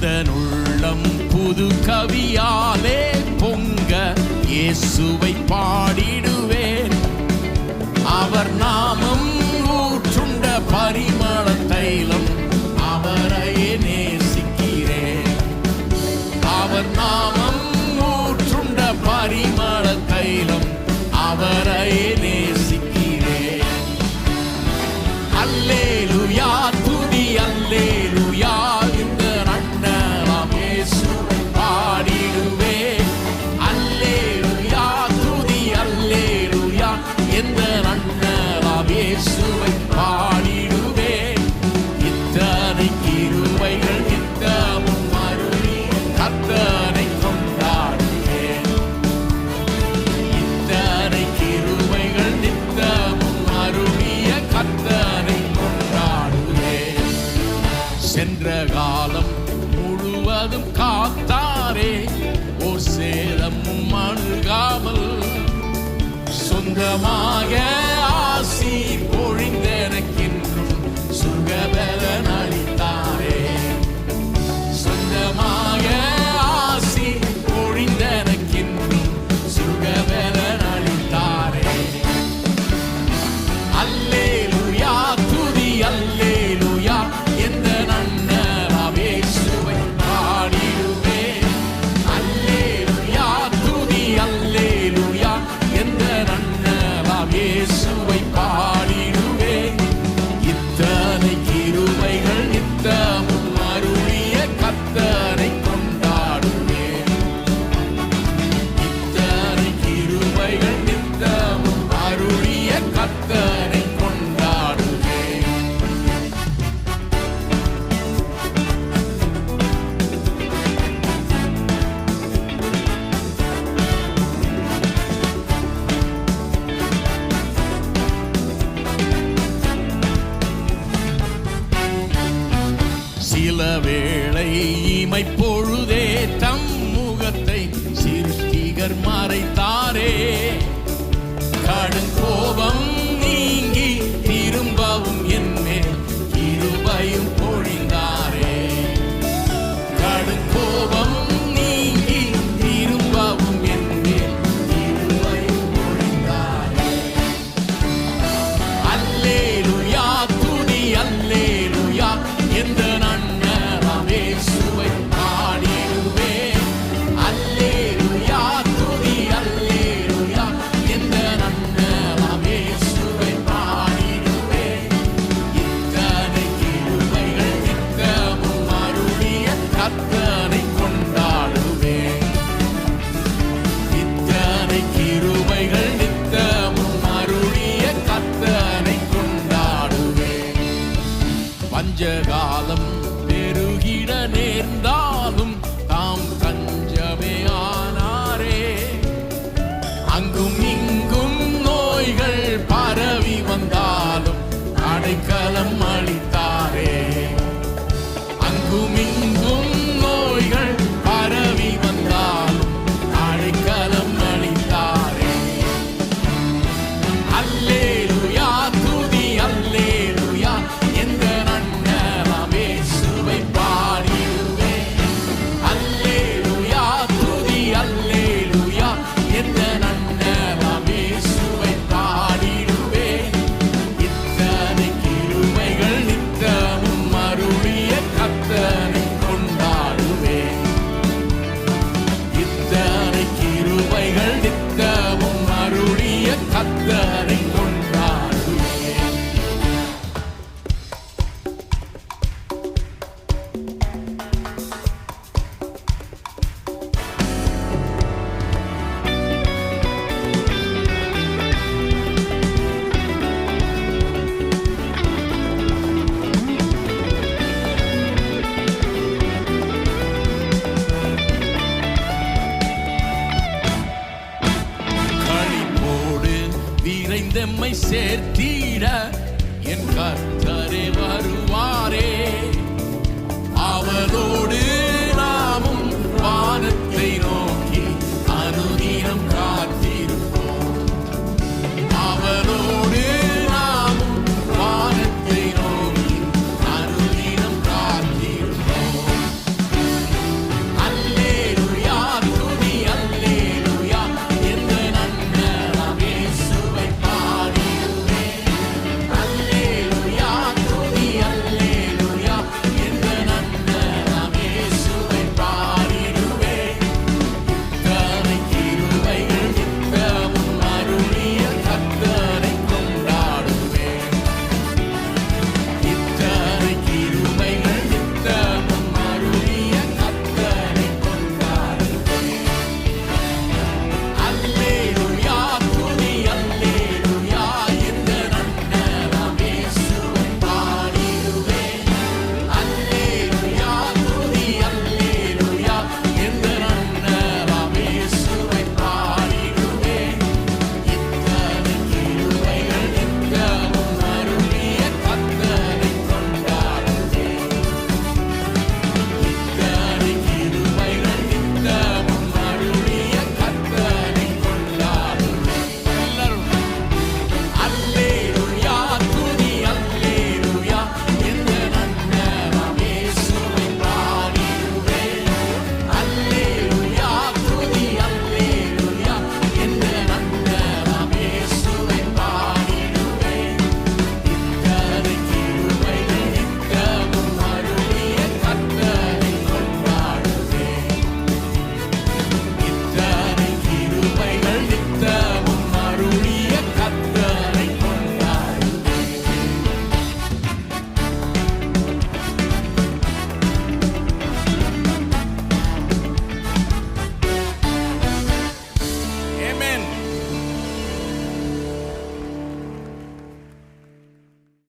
எந்தன் உள்ளம் புது கவியாலே பொங்க இயேசுவை பாடிடுவேன். அவர் நாமம் ஊற்றுண்ட பரிமள தைலம் அவரையே நேசிக்கிறேன். அவர் நாமம் ஊற்றுண்ட பரிமள முழுவதும் காத்தாரே ஓர் சேதமும் அணுகாமல் சொந்தமாக ஆசி வேளை இமைப்போ Ince kalım சேர்த்திட என் கர்த்தரே வருவாரே. அவரோடு